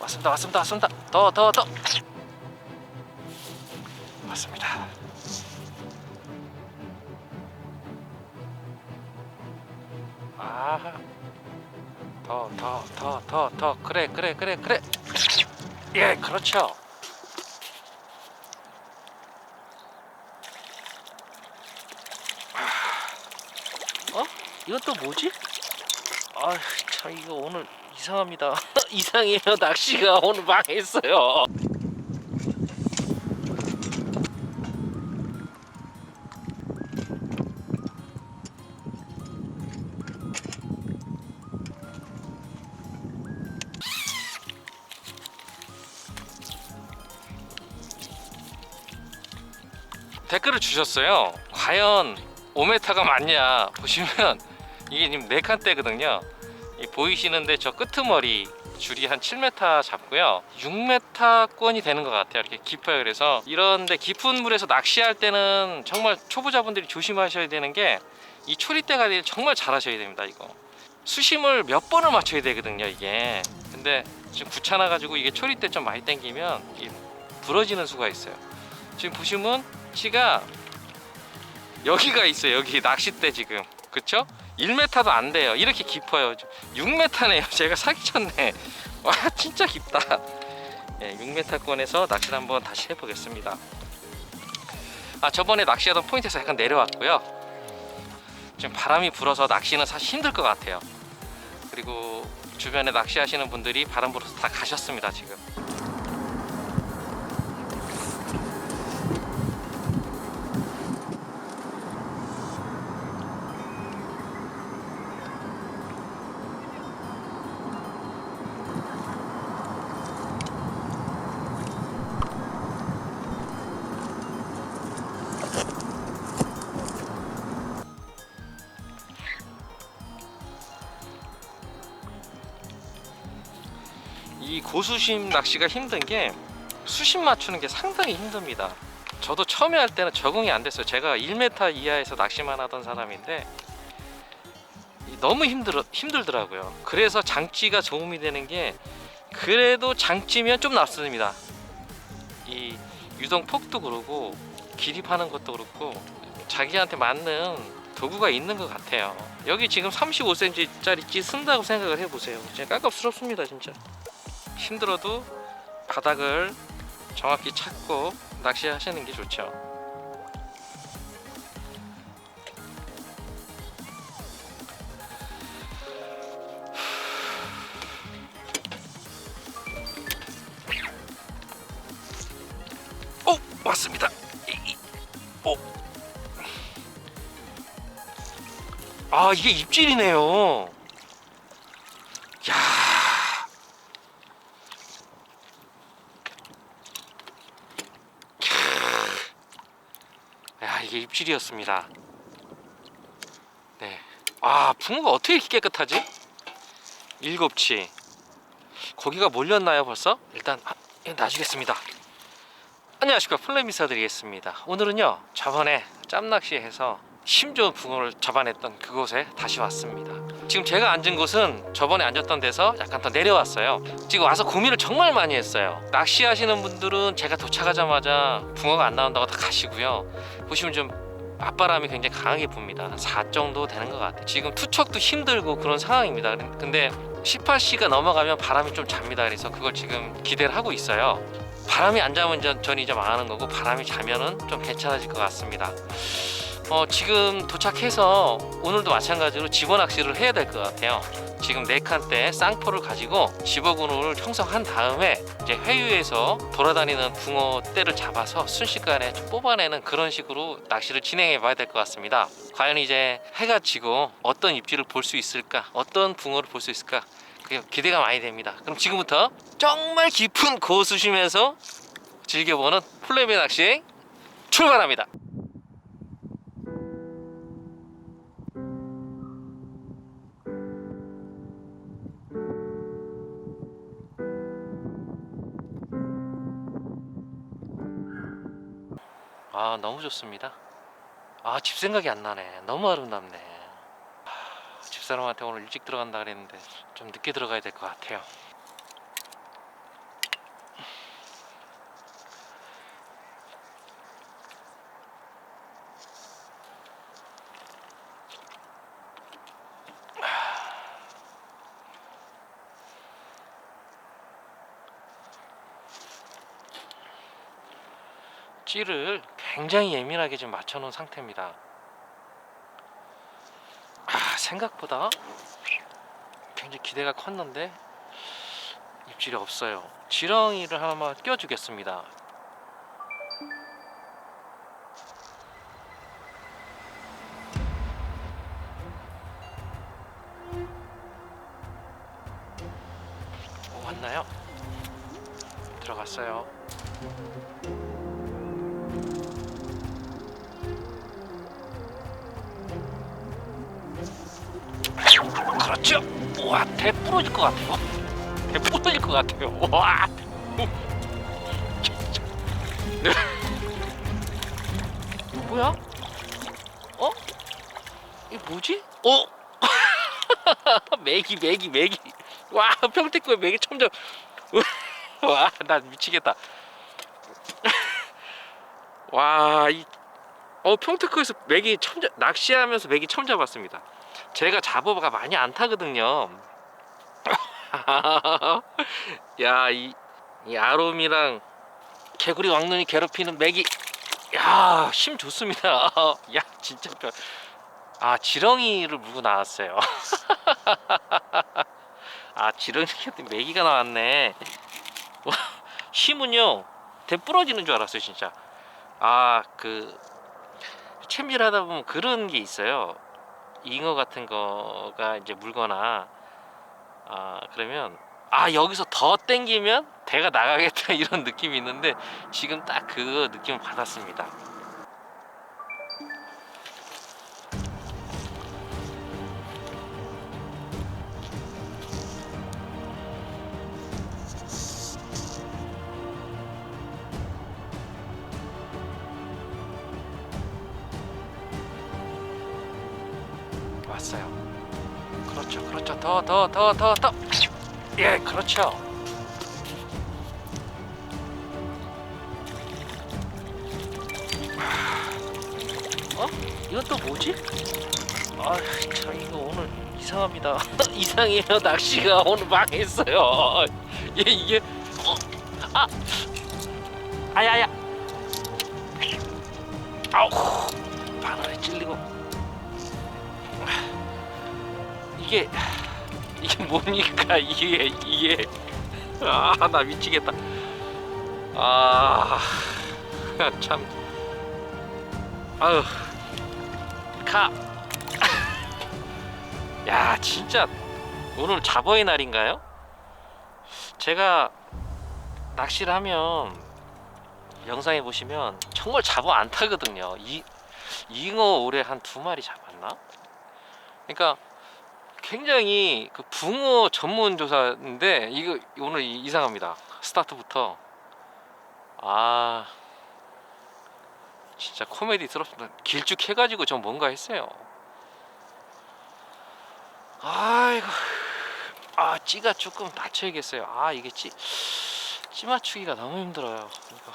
왔습니다 왔습니다 왔습니다. 더더 더. 왔습니다. 아더 더 더 더 더. 그래 그래 그래 그래. 예 그렇죠. 어? 이건 또 뭐지? 아, 참 이거 오늘 이상합니다. 이상해요. 낚시가 오늘 망했어요. 댓글을 주셨어요. 과연 5m가 맞냐 보시면 이게 지금 네 칸대거든요. 이 보이시는데 저 끄트머리 줄이 한 7m 잡고요. 6m권이 되는 것 같아요. 이렇게 깊어요. 그래서 이런데 깊은 물에서 낚시할 때는 정말 초보자분들이 조심하셔야 되는 게 이 초리대 관리를 정말 잘하셔야 됩니다. 이거 수심을 몇 번을 맞춰야 되거든요. 이게 근데 지금 귀찮아 가지고 이게 초리대 좀 많이 당기면 부러지는 수가 있어요. 지금 보시면 치가 여기가 있어요. 여기 낚싯대 지금 그쵸? 1m도 안 돼요. 이렇게 깊어요. 6m네요. 제가 사기쳤네. 와 진짜 깊다. 예, 6m권에서 낚시를 한번 다시 해보겠습니다. 아 저번에 낚시하던 포인트에서 약간 내려왔고요. 지금 바람이 불어서 낚시는 사실 힘들 것 같아요. 그리고 주변에 낚시하시는 분들이 바람 불어서 다 가셨습니다 지금. 고수심 낚시가 힘든 게 수심 맞추는 게 상당히 힘듭니다. 저도 처음에 할 때는 적응이 안 됐어요. 제가 1m 이하에서 낚시만 하던 사람인데 이 너무 힘들어 힘들더라고요. 그래서 장치가 도움이 되는 게 그래도 장치면 좀 낫습니다. 이 유동 폭도 그렇고 기립하는 것도 그렇고 자기한테 맞는 도구가 있는 것 같아요. 여기 지금 35cm짜리 찌 쓴다고 생각을 해보세요. 진짜 깝깝스럽습니다, 진짜. 힘들어도 바닥을 정확히 찾고 낚시하시는 게 좋죠. 오 왔습니다. 오. 아 이게 입질이네요. 이게 입질이었습니다. 네. 아 붕어가 어떻게 이렇게 깨끗하지? 일곱치. 고기가 몰렸나요 벌써? 일단 아, 놔주겠습니다. 안녕하십니까 플레미사 드리겠습니다. 오늘은요 저번에 짬낚시해서 힘 좋은 붕어를 잡아냈던 그곳에 다시 왔습니다. 지금 제가 앉은 곳은 저번에 앉았던 데서 약간 더 내려왔어요. 지금 와서 고민을 정말 많이 했어요. 낚시하시는 분들은 제가 도착하자마자 붕어가 안 나온다고 다 가시고요. 보시면 좀 맞바람이 굉장히 강하게 붑니다. 한 4 정도 되는 것 같아요. 지금 투척도 힘들고 그런 상황입니다. 근데 18시가 넘어가면 바람이 좀 잡니다. 그래서 그걸 지금 기대를 하고 있어요. 바람이 안 전- 전 이제 망하는 거고 바람이 자면은 좀 괜찮아질 것 같습니다. 어, 지금 도착해서 오늘도 마찬가지로 집어 낚시를 해야 될 것 같아요. 지금 네 칸대 쌍포를 가지고 집어군을 형성한 다음에 이제 회유에서 돌아다니는 붕어 떼를 잡아서 순식간에 좀 뽑아내는 그런 식으로 낚시를 진행해 봐야 될 것 같습니다. 과연 이제 해가 지고 어떤 입질을 볼 수 있을까? 어떤 붕어를 볼 수 있을까? 그게 기대가 많이 됩니다. 그럼 지금부터 정말 깊은 고수심에서 즐겨보는 플레이맨 낚시 출발합니다. 너무 좋습니다. 아 집 생각이 안 나네. 너무 아름답네. 아, 집사람한테 오늘 일찍 들어간다 그랬는데 좀 늦게 들어가야 될 것 같아요. 아. 찌를 굉장히 예민하게 지금 맞춰놓은 상태입니다. 아 생각보다 굉장히 기대가 컸는데 입질이 없어요. 지렁이를 하나만 껴주겠습니다. 어, 왔나요? 들어갔어요. 와, 대 부러질 것 같아요. 대 부러질 것 같아요. 와. 네. 뭐야? 어? 이게 뭐지? 어? 메기, 메기, 메기. 와, 평택구에 메기 처음 잡. 와, 나 미치겠다. 와, 이 어, 평택구에서 메기 처음 잡, 낚시하면서 메기 처음 잡았습니다. 제가 잡어가 많이 안 타거든요. 야, 이, 이 아롬이랑 개구리 왕눈이 괴롭히는 맥이, 야, 힘 좋습니다. 야, 진짜 별. 아, 지렁이를 물고 나왔어요. 아, 지렁이한테 메기가 나왔네. 와, 힘은요, 대 부러지는 줄 알았어요, 진짜. 아, 그, 챔질 하다 보면 그런 게 있어요. 잉어 같은 거가 이제 물거나 아 그러면 아 여기서 더 땡기면 대가 나가겠다 이런 느낌이 있는데 지금 딱 그 느낌을 받았습니다. 왔어요. 그렇죠, 그렇죠. 더, 더, 더, 더, 더. 예, 그렇죠. 어? 이건 또 뭐지? 아, 참 이거 오늘 이상합니다. 이상해요. 낚시가 오늘 망했어요. 예, 이게 어, 아, 아야야. 아우, 바늘에 찔리고. 이게 이게 뭡니까? 이게 이게. 아 나 미치겠다. 아참. 아유 가야 진짜. 오늘 잡어의 날인가요? 제가 낚시를 하면 영상에 보시면 정말 잡어 안 타거든요. 이 잉어 올해 한 두 마리 잡았나? 그러니까 굉장히 그 붕어 전문 조사인데 이거 오늘 이- 이상합니다. 스타트부터 아 진짜 코미디스럽습니다. 길쭉해가지고 좀 뭔가 했어요. 아이고 아 찌가 조금 낮춰야겠어요. 아 이게 찌, 찌 맞추기가 너무 힘들어요. 이거.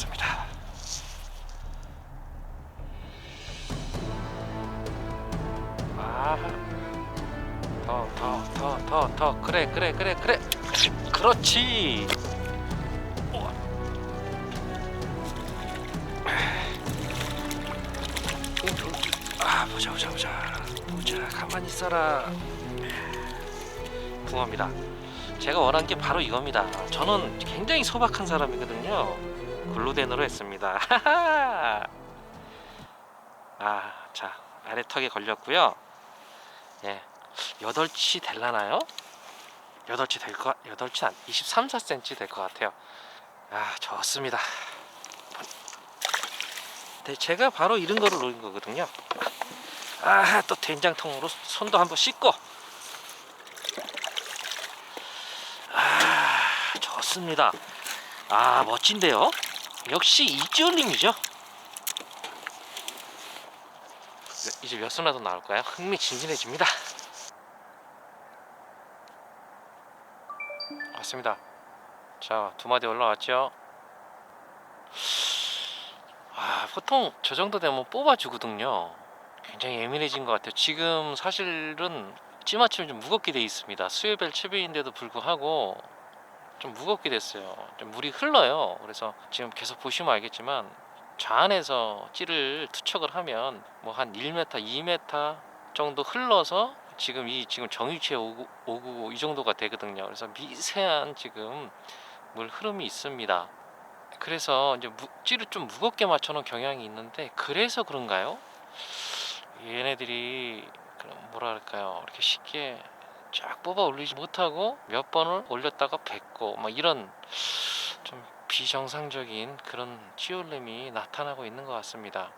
맞습니다. 아, 더, 더, 더, 더, 더, 그래, 그래, 그래, 그래, 그렇지. 우와. 아, 보자, 보자, 보자, 보자, 가만히 있어라. 붕어입니다. 제가 원한 게 바로 이겁니다. 저는 굉장히 소박한 사람이거든요. 글루덴으로 했습니다. 아, 자 아래 턱에 걸렸고요. 예, 8치 될라나요? 8치 될 것, 8치 안, 23, 4cm 될 것 같아요. 아, 좋습니다. 네, 제가 바로 이런 거를 노린 거거든요. 아, 또 된장통으로 손도 한번 씻고. 아, 좋습니다. 아, 멋진데요? 역시 이지올님이죠. 이제 몇 손라도 나올까요? 흥미진진해집니다. 왔습니다. 자, 두 마디 올라왔죠. 아, 보통 저 정도 되면 뽑아주거든요. 굉장히 예민해진 것 같아요. 지금 사실은 찌맞춤이 좀 무겁게 돼 있습니다. 수요벨 채비인데도 불구하고 좀 무겁게 됐어요. 좀 물이 흘러요. 그래서 지금 계속 보시면 알겠지만 저 안에서 찌를 투척을 하면 뭐 한 1m, 2m 정도 흘러서 지금 이 지금 정유치에 오고, 오고 이 정도가 되거든요. 그래서 미세한 지금 물 흐름이 있습니다. 그래서 이제 무, 찌를 좀 무겁게 맞춰놓은 경향이 있는데 그래서 그런가요? 얘네들이 그럴까요? 이렇게 쉽게 쫙 뽑아 올리지 못하고 몇 번을 올렸다가 뱉고 막 이런 좀 비정상적인 그런 찌올림이 나타나고 있는 것 같습니다.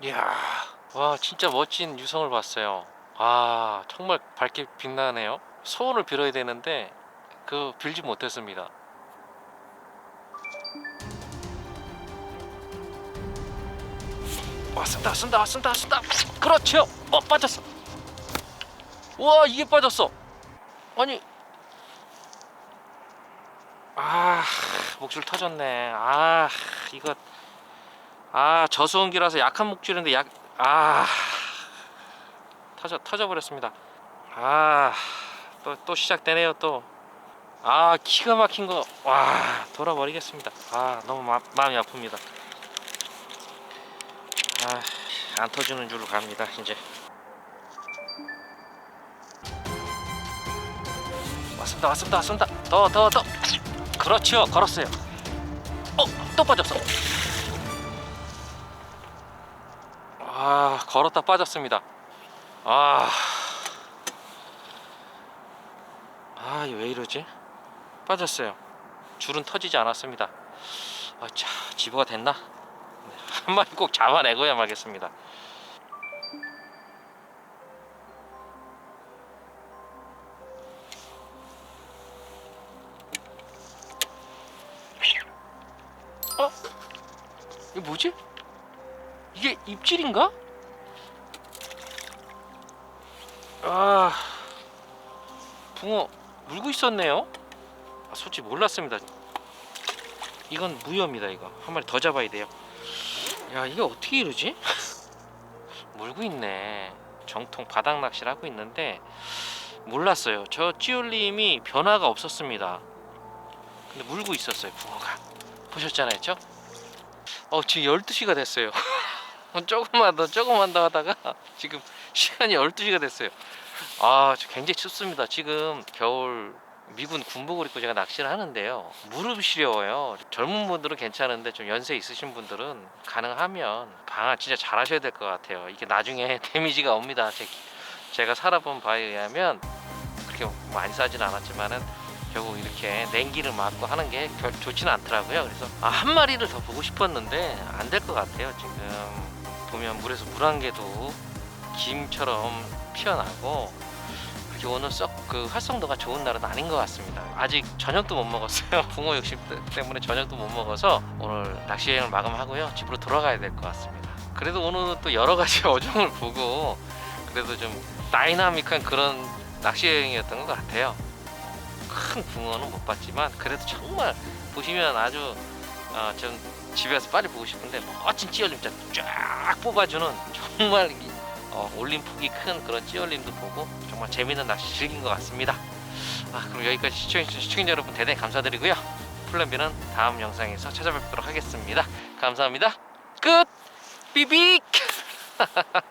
이야, 와 진짜 멋진 유성을 봤어요. 아 정말 밝게 빛나네요. 소원을 빌어야 되는데 그 빌지 못했습니다. 왔습니다, 왔습니다, 왔습니다, 왔습니다. 그렇죠. 어 빠졌어. 와 이게 빠졌어. 아니 아 목줄 터졌네. 아 이거 아 저수온기라서 약한 목줄인데 약 아 터져 터져 버렸습니다. 아또 또 시작되네요 또. 아 기가 막힌 거 와 돌아버리겠습니다. 아 너무 마, 마음이 아픕니다. 아안 터지는 줄로 갑니다 이제. 왔습니다 왔습니다 왔습니다 더더 더 그렇죠 걸었어요 어또 빠졌어 아 걸었다 빠졌습니다 아 아, 왜 이러지? 빠졌어요. 줄은 터지지 않았습니다. 아, 자, 지부가 됐나? 네, 한 마리 꼭 잡아내고야 말겠습니다. 어? 이게 뭐지? 이게 입질인가? 아, 붕어 물고 있었네요. 아, 솔직히 몰랐습니다. 이건 무효입니다. 이거 한 마리 더 잡아야 돼요. 야, 이게 어떻게 이러지? 물고 있네. 정통 바닥 낚시를 하고 있는데 몰랐어요. 저 찌올림이 변화가 없었습니다. 근데 물고 있었어요. 붕어가 보셨잖아요, 죠 어, 지금 12시가 됐어요. 조금만 더, 조금만 더 하다가 지금 시간이 12시가 됐어요. 아, 저 굉장히 춥습니다. 지금 겨울 미군 군복을 입고 제가 낚시를 하는데요. 무릎이 시려워요. 젊은 분들은 괜찮은데 좀 연세 있으신 분들은 가능하면 방아 진짜 잘 하셔야 될 것 같아요. 이게 나중에 데미지가 옵니다. 제, 제가 살아본 바에 의하면 그렇게 많이 싸진 않았지만은 결국 이렇게 냉기를 맞고 하는 게별 좋지는 않더라고요. 그래서 아, 한 마리를 더 보고 싶었는데 안 될 것 같아요. 지금 보면 물에서 물 한 개도 김처럼 피어나고 그렇게 오늘 썩 그 활성도가 좋은 날은 아닌 것 같습니다. 아직 저녁도 못 먹었어요. 붕어 욕심 때문에 저녁도 못 먹어서 오늘 낚시 여행을 마감하고요. 집으로 돌아가야 될 것 같습니다. 그래도 오늘 또 여러 가지 어종을 보고 그래도 좀 다이나믹한 그런 낚시 여행이었던 것 같아요. 큰 붕어는 못 봤지만 그래도 정말 보시면 아주 어, 좀 집에서 빨리 보고 싶은데 멋진 찌얼림 쫙 뽑아주는 정말 이- 어, 올림폭이 큰 그런 찌얼림도 보고 정말 재밌는 낚시 즐긴 것 같습니다. 아, 그럼 여기까지 시청해주신 시청자 여러분 대단히 감사드리고요. 플랜 B는 다음 영상에서 찾아뵙도록 하겠습니다. 감사합니다. 끝! 삐빅!